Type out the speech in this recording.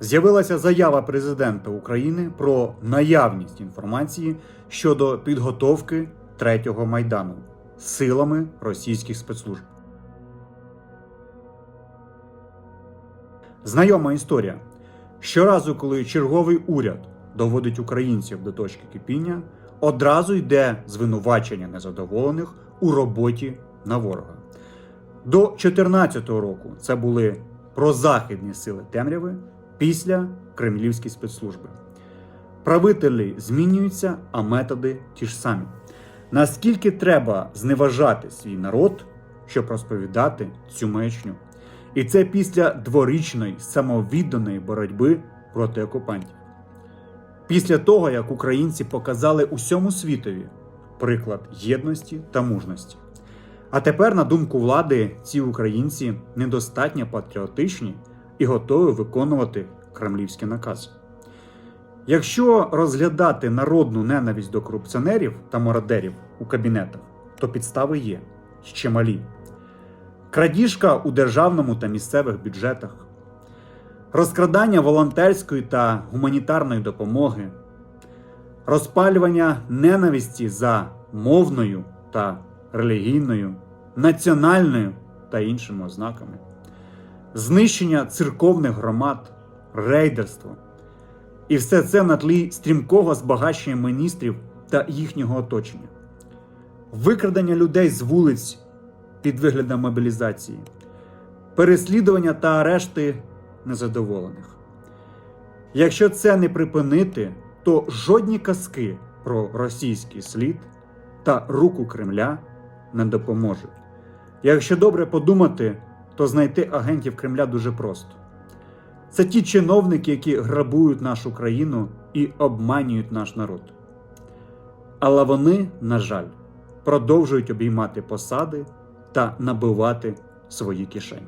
З'явилася заява президента України про наявність інформації щодо підготовки третього майдану силами російських спецслужб. Знайома історія. Щоразу, коли черговий уряд доводить українців до точки кипіння, одразу йде звинувачення незадоволених у роботі на ворога. До 2014 року це були прозахідні сили темряви після кремлівські спецслужби. Правителі змінюються, а методи ті ж самі. Наскільки треба зневажати свій народ, щоб розповідати цю маячню? І це після дворічної самовідданої боротьби проти окупантів. Після того, як українці показали усьому світові приклад єдності та мужності. А тепер, на думку влади, ці українці недостатньо патріотичні і готові виконувати кремлівські накази. Якщо розглядати народну ненависть до корупціонерів та мародерів у кабінетах, то підстави є ще малі. Крадіжка у державному та місцевих бюджетах, розкрадання волонтерської та гуманітарної допомоги, розпалювання ненависті за мовною та релігійною, національною та іншими ознаками, знищення церковних громад, рейдерство. І все це на тлі стрімкого збагачення міністрів та їхнього оточення, викрадення людей з вулиць під виглядом мобілізації, переслідування та арешти незадоволених. Якщо це не припинити, то жодні казки про російський слід та руку Кремля не допоможуть. Якщо добре подумати, то знайти агентів Кремля дуже просто. Це ті чиновники, які грабують нашу країну і обманюють наш народ. Але вони, на жаль, продовжують обіймати посади та набивати свої кишені.